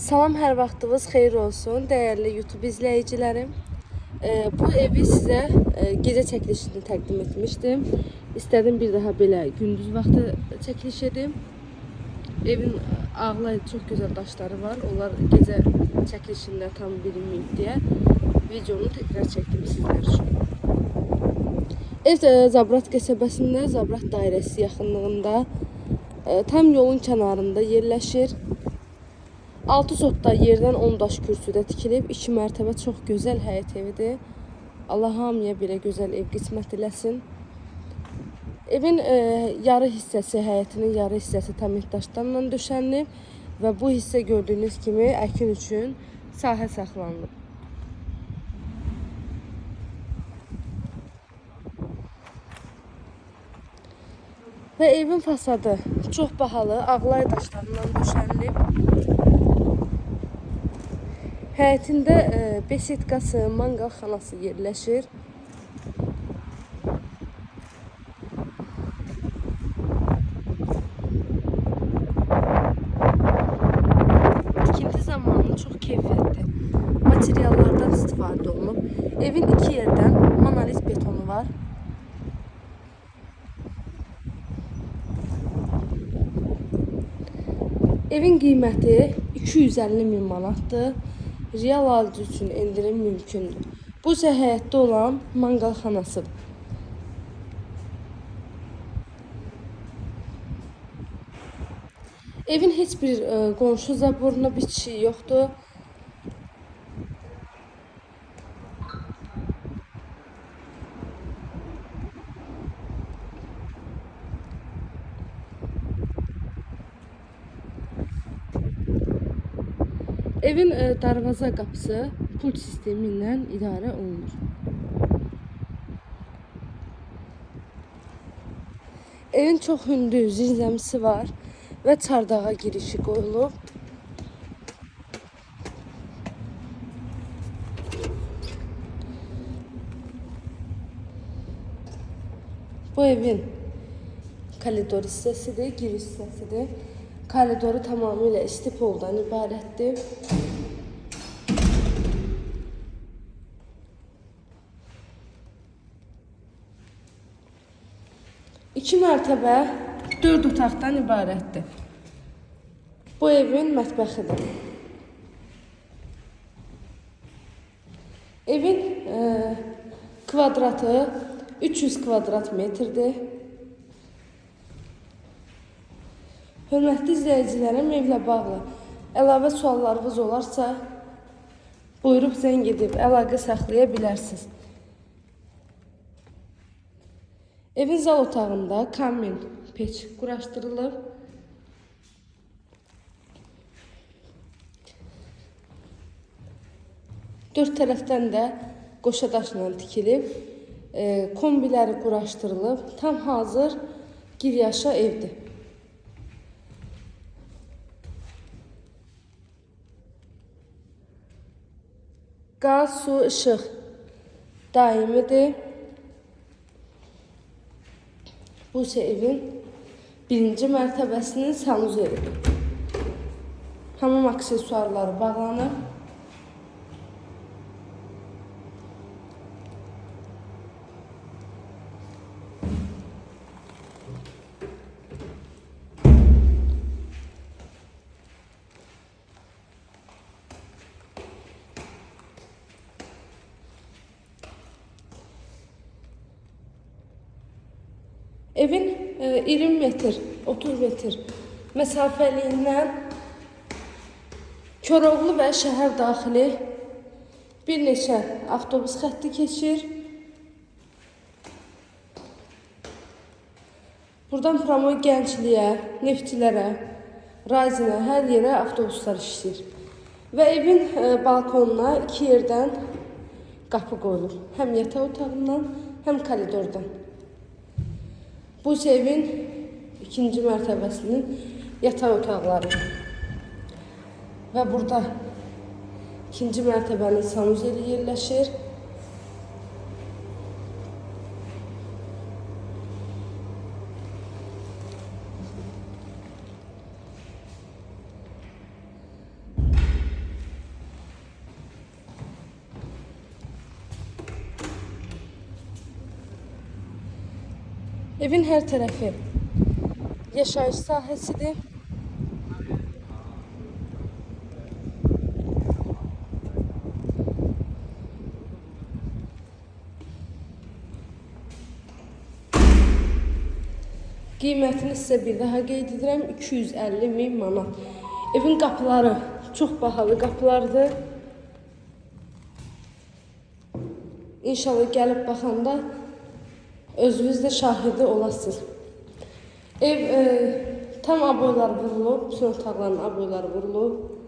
Salam, hər vaxtınız xeyir olsun, dəyərli YouTube izləyicilərim. Ee, bu evi sizə e, gecə çəkilişini təqdim etmişdim. İstədim bir daha belə gündüz vaxtı çəkiliş edim. Evin ağla çox gözəl daşları var. Onlar gecə çəkilişində tam bilinməyib deyə videonu təkrar çəkdim sizlər üçün. Ev e, Zabrat qəsəbəsində, Zabrat dairəsi yaxınlığında, e, tam yolun kənarında yerləşir. Altı sotda yerdən 10 daş kürsüdə tikilib, 2 mərtəbə çox gözəl həyət evidir. Allah hamıya belə gözəl ev qismət eləsin. Evin e, yarı hissəsi, həyətinin yarı hissəsi təmir daşlarla döşənilib və bu hissə gördüyünüz kimi əkin üçün sahə saxlanılıb. Və evin fasadı çox bahalı, ağlay daşlarından döşənilib. Həyətində e, besetkası, manqal xanası yerləşir. Tikinti zamanı çox keyfiyyətli materiallardan istifadə olunub. Evin iki yerdən monolit betonu var. Evin qiyməti 250 min manatdır. Real alıcı üçün endirim mümkündür. Bu isə həyətdə olan manqalxanasıdır. Evin heç bir e, qonşu zaboruna bitişiyi yoxdur. Evin e, darvaza qapısı pult sistemi ilə idarə olunur. Evin çox hündür zirzəmisi var və çardağa girişi qoyulub. Bu evin koridor hissəsidir, giriş hissəsidir. Koridoru tamamilə istipoldan ibarətdir. İki mərtəbə, dörd otaqdan ibarətdir. Bu evin mətbəxidir. Evin e, kvadratı 300 kvadrat metrdir. Hörmətli izləyicilərim, evlə bağlı əlavə suallarınız olarsa, buyurub zəng edib əlaqə saxlaya bilərsiniz. Evin zal otağında kamin peç quraşdırılıb. Dörd tərəfdən də qoşa daşla tikilib, e, kombiləri quraşdırılıb, tam hazır giryaşa evdir. Qaz, su, işıq daimidir. Bu isə evin birinci mərtəbəsinin sanuzelidir. Hamam aksesuarları bağlanıb. Evin e, 20 metr, 30 metr məsafəliyindən Koroğlu və şəhər daxili bir neçə avtobus xətti keçir. Buradan promoy gəncliyə, neftçilərə, razinə, hər yerə avtobuslar işləyir. Və evin e, balkonuna iki yerdən qapı qoyulur. Həm yataq otağından, həm koridordan. Bu evin ikinci mərtəbəsinin yataq otaqları. Və burada ikinci mərtəbənin sanuzeli yerləşir. Evin hər tərəfi yaşayış sahəsidir. Qiymətini sizə bir daha qeyd edirəm. 250 min manat. Evin qapıları çox bahalı qapılardır. İnşallah gəlib baxanda özünüz də şahidi olasınız. Ev e, tam aboylar vurulub, bütün otaqların aboyları vurulub.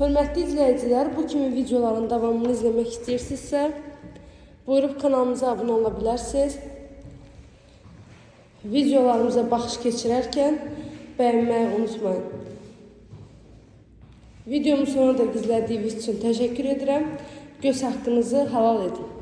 Hörmətli izləyicilər, bu kimi videoların davamını izləmək istəyirsinizsə, buyurub kanalımıza abunə ola bilərsiniz. Videolarımıza baxış keçirərkən bəyənməyi unutmayın. Videomu sonuna da izlədiyiniz üçün təşəkkür edirəm. Göz haqqınızı halal edin.